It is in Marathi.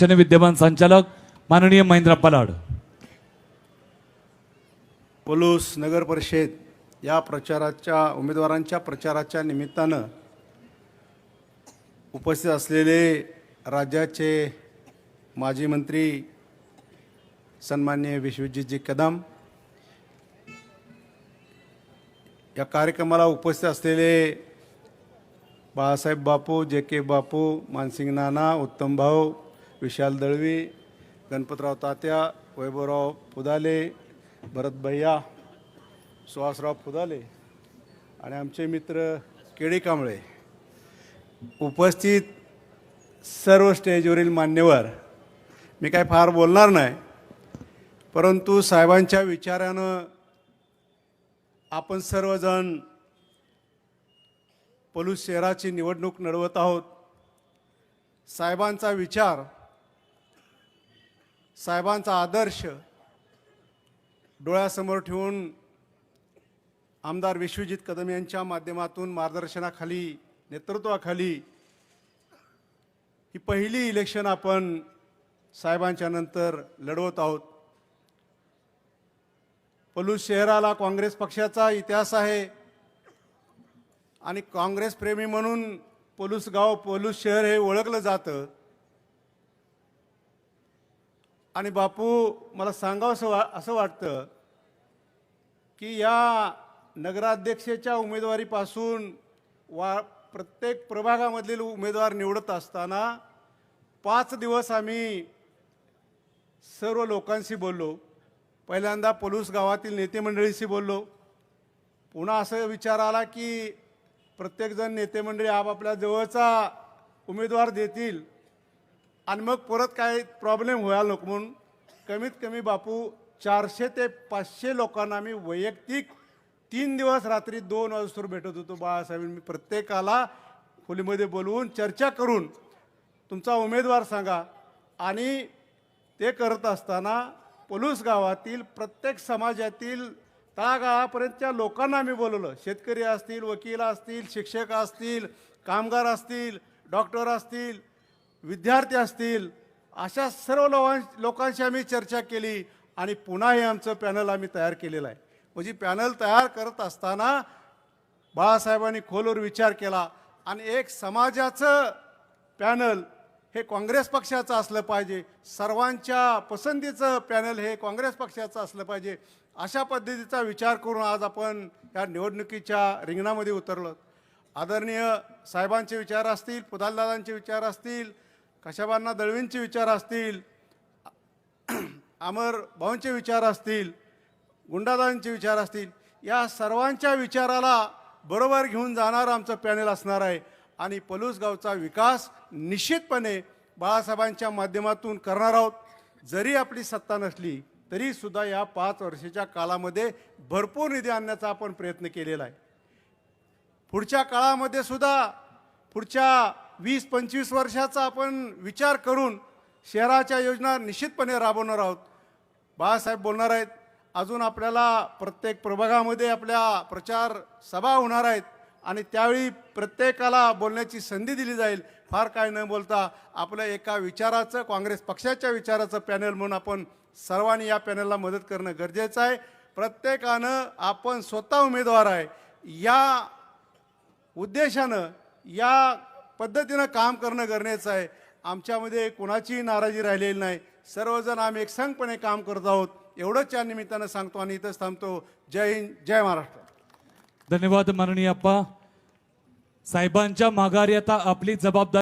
शिक्षण विद्यमान संचालक माननीय महेंद्र पलाड. पलूस नगर परिषद या प्रचाराच्या उमेदवारांच्या प्रचाराच्या निमित्तानं उपस्थित असलेले राज्याचे माजी मंत्री सन्मान्य विश्वजितजी कदम या कार्यक्रमाला उपस्थित असलेले बाळासाहेब बापू जे के बापू मानसिंग नाना उत्तम भाऊ विशाल दळवी गणपतराव तात्या वैभवराव फुदाले भरत भैया सुहासराव फुदाले आणि आमचे मित्र केळी कांबळे उपस्थित सर्व स्टेजवरील मान्यवर. मी काय फार बोलणार नाही परंतु साहेबांच्या विचारानं आपण सर्वजण पलूस शहराची निवडणूक लढवत आहोत. साहेबांचा विचार साहेबांचा आदर्श डोळ्यासमोर ठेवून आमदार विश्वजित कदम यांच्या माध्यमातून मार्गदर्शनाखाली नेतृत्वाखाली ही पहिली इलेक्शन आपण साहेबांच्या नंतर लढवत आहोत. पलूस शहराला काँग्रेस पक्षाचा इतिहास आहे आणि काँग्रेसप्रेमी म्हणून पलूस गाव पलूस शहर हे ओळखलं जातं. आणि बापू मला सांगावं असं वा असं वाटतं की या नगराध्यक्षेच्या उमेदवारीपासून वा प्रत्येक प्रभागामधील उमेदवार निवडत असताना पाच दिवस आम्ही सर्व लोकांशी बोललो. पहिल्यांदा पलूस गावातील नेते मंडळीशी बोललो. पुन्हा असं विचार आला की प्रत्येकजण नेते मंडळी आपापल्या जवळचा उमेदवार देतील. आणि मग परत काय प्रॉब्लेम व्हायला नको म्हणून कमीत कमी बापू चारशे ते पाचशे लोकांना आम्ही वैयक्तिक तीन दिवस रात्री दोन वाजता भेटत होतो. बाळासाहेब मी प्रत्येकाला खोलीमध्ये बोलवून चर्चा करून तुमचा उमेदवार सांगा. आणि ते करत असताना पलूस गावातील प्रत्येक समाजातील तळागाळापर्यंतच्या लोकांना आम्ही बोलवलं. शेतकरी असतील वकील असतील शिक्षक असतील कामगार असतील डॉक्टर असतील विद्यार्थी असतील अशा सर्व लोकां लोकांशी आम्ही चर्चा केली आणि पुन्हा हे आमचं पॅनल आम्ही तयार केलेलं आहे. म्हणजे पॅनल तयार करत असताना बाळासाहेबांनी खोलवर विचार केला आणि एक समाजाचं पॅनल हे काँग्रेस पक्षाचं असलं पाहिजे. सर्वांच्या पसंतीचं पॅनल हे काँग्रेस पक्षाचं असलं पाहिजे. अशा पद्धतीचा विचार करून आज आपण या निवडणुकीच्या रिंगणामध्ये उतरलो आदरणीय साहेबांचे विचार असतील पुदालदादांचे विचार असतील कशाबांना दळवींचे विचार असतील अमर भाऊंचे विचार असतील गुंडादांचे विचार असतील या सर्वांच्या विचाराला बरोबर घेऊन जाणारं आमचं पॅनल असणार आहे. आणि पलूसगावचा विकास निश्चितपणे बाळासाहेबांच्या माध्यमातून करणार आहोत. जरी आपली सत्ता नसली तरी सुद्धा या पाच वर्षाच्या काळामध्ये भरपूर निधी आणण्याचा आपण प्रयत्न केलेला आहे. पुढच्या काळामध्ये सुद्धा पुढच्या वीस पंचवीस वर्षाचा आपण विचार करून शहराच्या योजना निश्चितपणे राबवणार आहोत. बाळासाहेब बोलणार आहेत. अजून आपल्याला प्रत्येक प्रभागामध्ये आपल्या प्रचार सभा होणार आहेत आणि त्यावेळी प्रत्येकाला बोलण्याची संधी दिली जाईल. फार काय न बोलता आपलं एका विचाराचं काँग्रेस पक्षाच्या विचाराचं पॅनल म्हणून आपण सर्वांनी या पॅनलला मदत करणं गरजेचं आहे. प्रत्येकानं आपण स्वतः उमेदवार आहे. या उद्देशानं या पद्धतीनं काम करणं गरजेचं आहे. आमच्यामध्ये कोणाचीही नाराजी राहिलेली नाही. सर्वजण आम्ही एकसंगपणे काम करत आहोत. एवढंच या निमित्तानं सांगतो आणि इथंच थांबतो. जय हिंद जय महाराष्ट्र. धन्यवाद माननीय अप्पा. साहेबांच्या माघारी आता आपली जबाबदारी